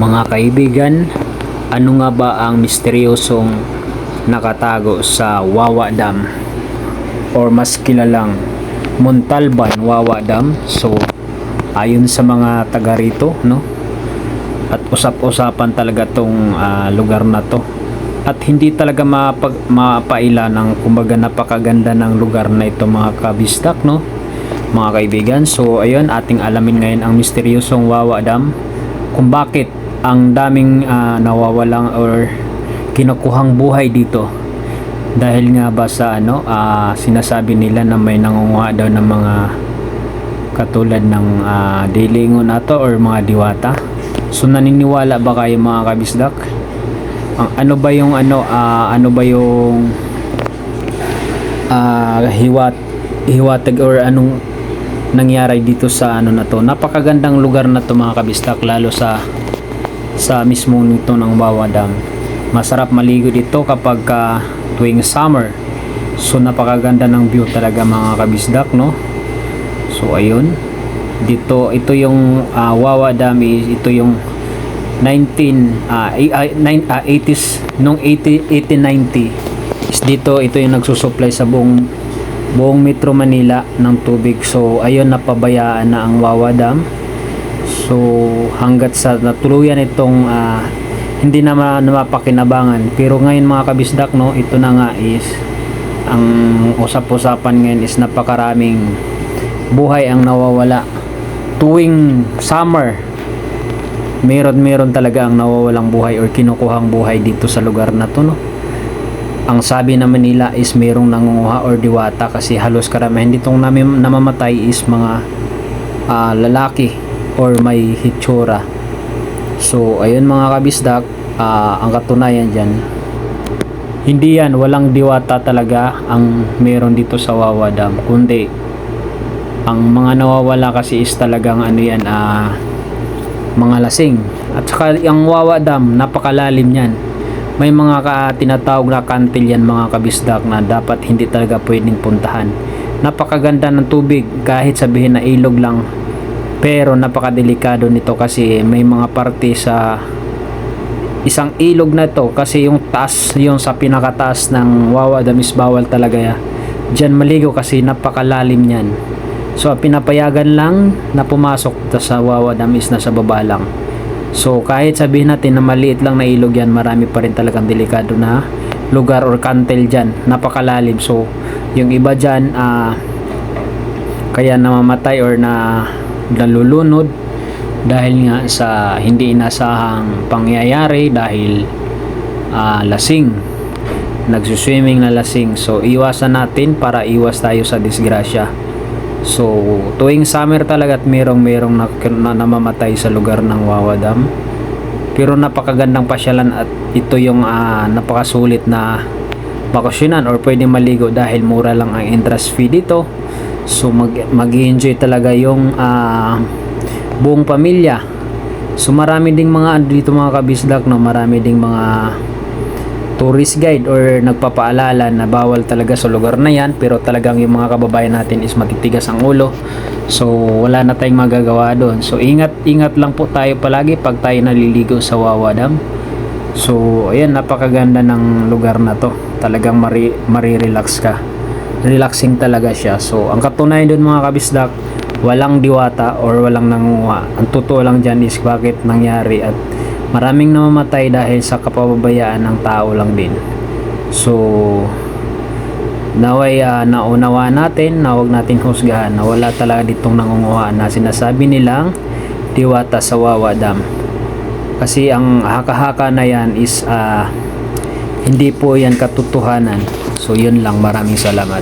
Mga kaibigan, ano nga ba ang misteryosong nakatago sa Wawa Dam? Or mas kilalang Montalban Wawa Dam? So, ayon sa mga taga rito, no? At usap-usapan talaga tong ah, lugar na to. At hindi talaga mapag, mapaila ng kumbaga napakaganda ng lugar na ito mga kabistak, no? Mga kaibigan, so ayun, ating alamin ngayon ang misteryosong Wawa Dam kung bakit ang daming ah, nawawalang or kinukuhang buhay dito. Dahil nga ba sa ano ah, sinasabi nila na may nangunguha daw ng mga katulad ng ah, dilingon ato or mga diwata. So naniniwala ba kayo mga kabisdak? Ang ano ba yung ano ah, ano ba yung ah, hiwat hiwatag or anong nangyari dito sa ano na to? Napakagandang lugar na to mga kabistak lalo sa sa mismong nito ng Wawa Dam. Masarap maligo dito kapag ka tuwing summer. So napakaganda ng view talaga mga kabisdak no? So ayun. Dito ito yung ah, Wawa Dam ito yung 19 ah, ay- ay- nine- ah, 80s nung 80 1890 is dito ito yung nagsusupply sa buong buong Metro Manila ng tubig. So ayun napabayaan na ang Wawa Dam so hanggat sa natuluyan itong ah, hindi na ma- na mapakinabangan pero ngayon mga kabisdak no ito na nga is ang usap-usapan ngayon is napakaraming buhay ang nawawala. Tuwing summer meron meron talaga ang nawawalang buhay or kinukuhang buhay dito sa lugar na to no? Ang sabi naman nila is merong nangunguha or diwata kasi halos karamihan ditong namin namamatay is mga ah, lalaki or may hitsura. So ayun mga kabisdak ah, ang katunayan dyan hindi yan walang diwata talaga ang meron dito sa Wawa Dam kundi ang mga nawawala kasi is talagang ano yan ah, mga lasing. At saka ang Wawa Dam napakalalim yan may mga ka, tinatawag na kantil yan mga kabisdak na dapat hindi talaga pwedeng puntahan. Napakaganda ng tubig kahit sabihin na ilog lang pero napakadelikado nito kasi may mga parte sa isang ilog na to kasi yung taas yung sa pinakataas ng Wawa Dam is bawal talaga ya dyan maligo kasi napakalalim yan so pinapayagan lang na pumasok sa Wawa Dam is nasa baba lang So kahit sabihin natin na maliit lang na ilog yan, marami pa rin talagang delikado na lugar or kantel dyan. Napakalalim. So yung iba dyan, ah, kaya namamatay or na nalulunod dahil nga sa hindi inasahang pangyayari dahil ah, lasing nagsuswimming na lasing so iwasan natin para iwas tayo sa disgrasya So, tuwing summer talaga at merong merong na, na, namamatay sa lugar ng Wawa Dam. Pero napakagandang pasyalan at ito yung ah, napakasulit na bakasyonan or pwede maligo dahil mura lang ang entrance fee dito. So, mag, mag-enjoy talaga yung ah, buong pamilya. So, marami ding mga ano dito mga kabisdak, no? marami ding mga tourist guide or nagpapaalala na bawal talaga sa lugar na yan pero talagang yung mga kababayan natin is matitigas ang ulo. So wala na tayong magagawa doon. So ingat ingat lang po tayo palagi pag tayo naliligo sa Wawa Dam. So ayan napakaganda ng lugar na to. Talagang mari, mari-relax ka relaxing talaga siya so ang katunayan doon mga kabisdak walang diwata or walang nanguha ang totoo lang dyan is bakit nangyari at maraming namamatay dahil sa kapababayaan ng tao lang din. So, naway uh, naunawa natin na huwag natin husgahan na wala talaga ditong nangunguha na sinasabi nilang diwata sa Wawa Dam. Kasi ang haka-haka na yan is ah, hindi po yan katotohanan. So, yun lang. Maraming salamat.